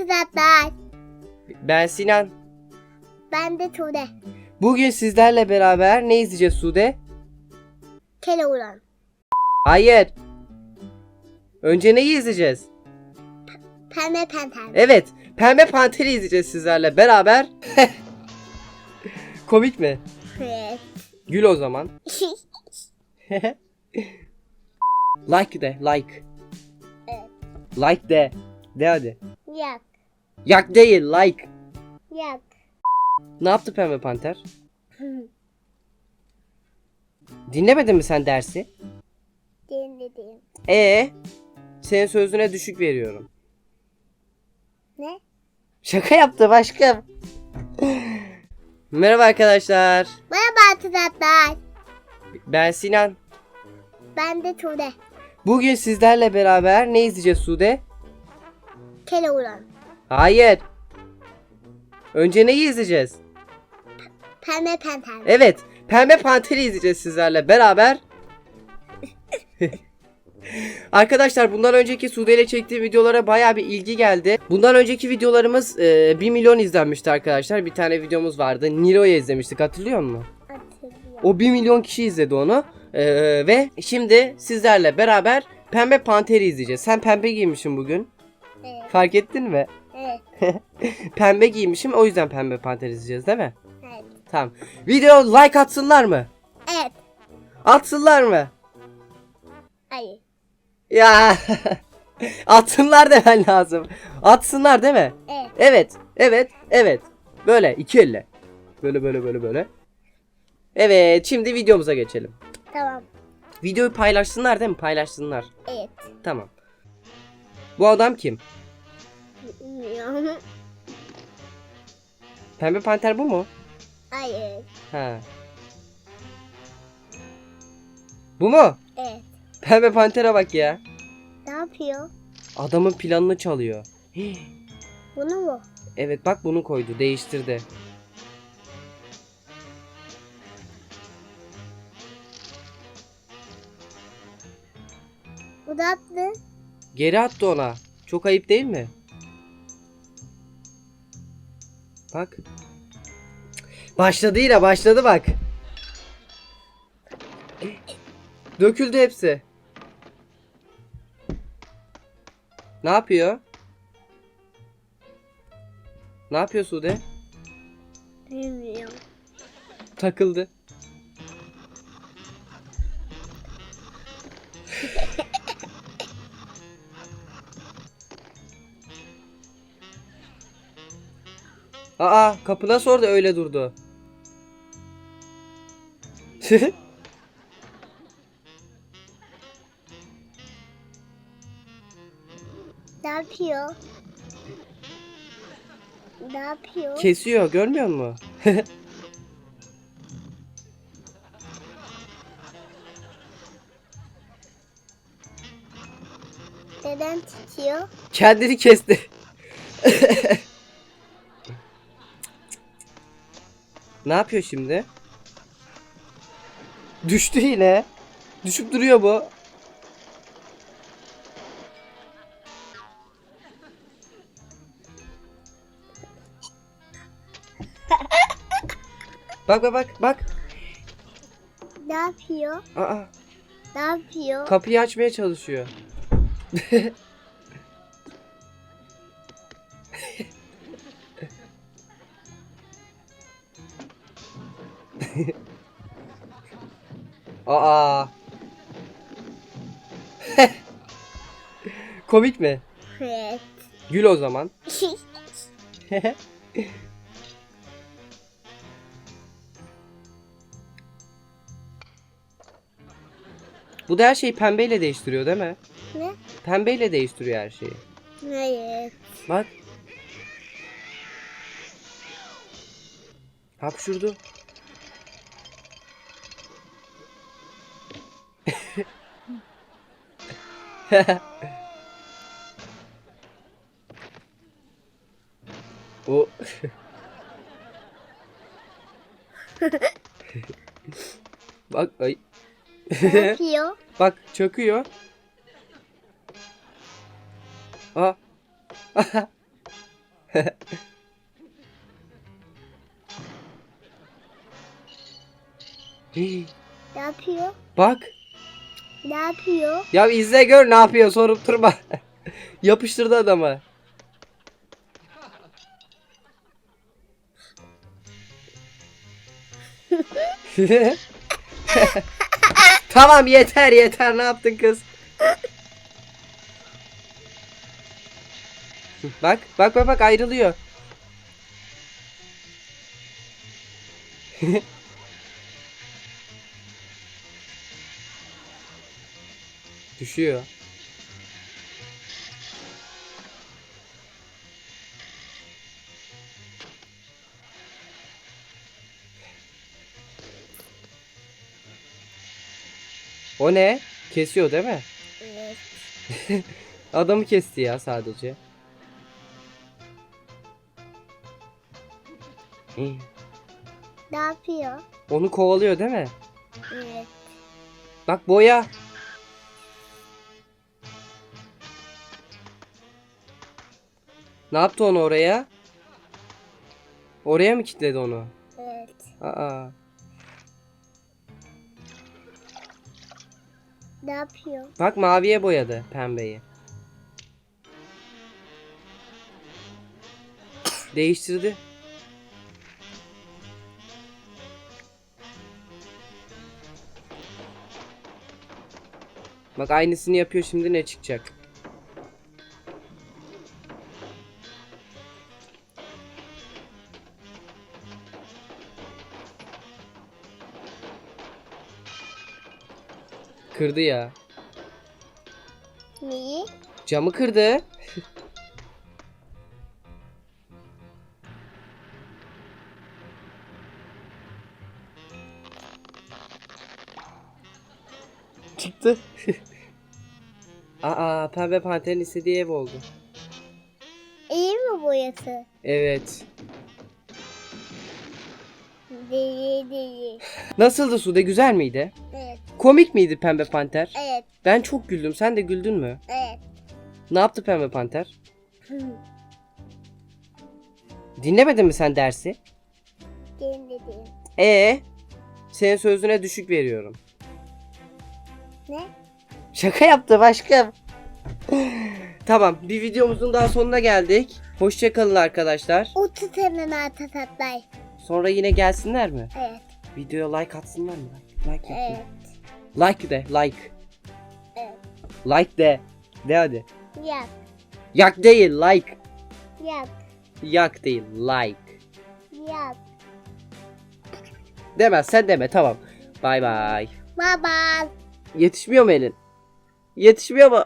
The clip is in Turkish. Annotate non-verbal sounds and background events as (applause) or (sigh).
arkadaşlar. Ben Sinan. Ben de Tuğde. Bugün sizlerle beraber ne izleyeceğiz Sude? Keloğlan. Hayır. Önce neyi izleyeceğiz? Pembe panter. Evet. Pembe Panter'i izleyeceğiz sizlerle beraber. (laughs) Komik mi? Evet. Gül o zaman. (laughs) like de, like. Evet. Like de. De hadi. Yak. Yak değil, like. Yak. Ne yaptı Pembe Panter? Dinlemedin mi sen dersi? Dinledim. Ee, senin sözüne düşük veriyorum. Ne? Şaka yaptı başka. Merhaba arkadaşlar. Merhaba arkadaşlar. Ben Sinan. Ben de Tuğde. Bugün sizlerle beraber ne izleyeceğiz Sude? Keloğlan. Hayır. Önce neyi izleyeceğiz? Pembe panter. Evet. Pembe Panter'i izleyeceğiz sizlerle beraber. (laughs) Arkadaşlar bundan önceki Sude ile çektiğim videolara baya bir ilgi geldi. Bundan önceki videolarımız e, 1 milyon izlenmişti arkadaşlar. Bir tane videomuz vardı. Nilo'ya izlemiştik hatırlıyor musun? Hatırlıyorum. O 1 milyon kişi izledi onu. E, ve şimdi sizlerle beraber Pembe Panter'i izleyeceğiz. Sen pembe giymişsin bugün. Evet. Fark ettin mi? Evet. (laughs) Pembe giymişim o yüzden Pembe Panter izleyeceğiz değil mi? Evet. Tamam. Video like atsınlar mı? Evet. Atsınlar mı? Hayır. Ya (laughs) atsınlar demen lazım. Atsınlar değil mi? Evet. Evet. Evet. Evet. Böyle iki elle. Böyle böyle böyle böyle. Evet şimdi videomuza geçelim. Tamam. Videoyu paylaşsınlar değil mi? Paylaşsınlar. Evet. Tamam. Bu adam kim? Bilmiyorum. Pembe Panter bu mu? Hayır. Ha. Bu mu? Evet. Pembe Panter'e bak ya. Ne yapıyor? Adamın planını çalıyor. Bunu mu? Evet bak bunu koydu. Değiştirdi. Bu da attı. Geri attı ona. Çok ayıp değil mi? Bak. Başladı yine başladı bak. Döküldü hepsi. Ne yapıyor? Ne yapıyor Sude? Bilmiyorum. Takıldı. Aa kapı nasıl orada öyle durdu? (laughs) Ne yapıyor? Ne yapıyor? Kesiyor görmüyor musun? (laughs) Neden tutuyor? Kendini kesti. (laughs) ne yapıyor şimdi? Düştü yine. Düşüp duruyor bu. bak bak bak bak. Ne yapıyor? Aa, Ne yapıyor? kapıyı açmaya çalışıyor. (laughs) (laughs) Aa. (laughs) Komik mi? Evet. Gül o zaman. (laughs) Bu da her şeyi pembeyle değiştiriyor değil mi? ne? Pembeyle değiştiriyor her şeyi. Hayır. Bak. Hapşurdu. O (laughs) Bak ay. Ne yapıyor? (laughs) Bak çöküyor. Aa. Ne yapıyor? Bak. Yapıyor? Ya izle gör ne yapıyor sorup durma. (laughs) Yapıştırdı adamı. (laughs) tamam yeter yeter ne yaptın kız? bak bak bak bak ayrılıyor. (laughs) Düşüyor. O ne? Kesiyor değil mi? Evet. (laughs) Adamı kesti ya sadece. Ne yapıyor? Onu kovalıyor değil mi? Evet. Bak boya. Ne yaptı onu oraya? Oraya mı kilitledi onu? Evet. Aa. Ne yapıyor? Bak maviye boyadı pembeyi. Değiştirdi. Bak aynısını yapıyor şimdi ne çıkacak? Kırdı ya. Neyi? Camı kırdı. (laughs) Çıktı. (laughs) Aa, pembe panterin istediği ev oldu. İyi mi boyası? Evet. Değil değil. Nasıldı Sude? Güzel miydi? Evet. Komik miydi pembe panter? Evet. Ben çok güldüm. Sen de güldün mü? Evet. Ne yaptı pembe panter? Dinlemedin mi sen dersi? Değil. Ee, senin sözüne düşük veriyorum. Ne? Şaka yaptı başka. tamam bir videomuzun daha sonuna geldik. Hoşçakalın arkadaşlar. Arta tatlay. Sonra yine gelsinler mi? Evet. Videoya like atsınlar mı? Like, yapın. Evet. like de like. Evet. Like de. De hadi. Yap. Yak değil like. Yap. Yak değil like. Yap. Demez sen deme tamam. Bay bay. Baba. Yetişmiyor mu elin? Yetişmiyor mu?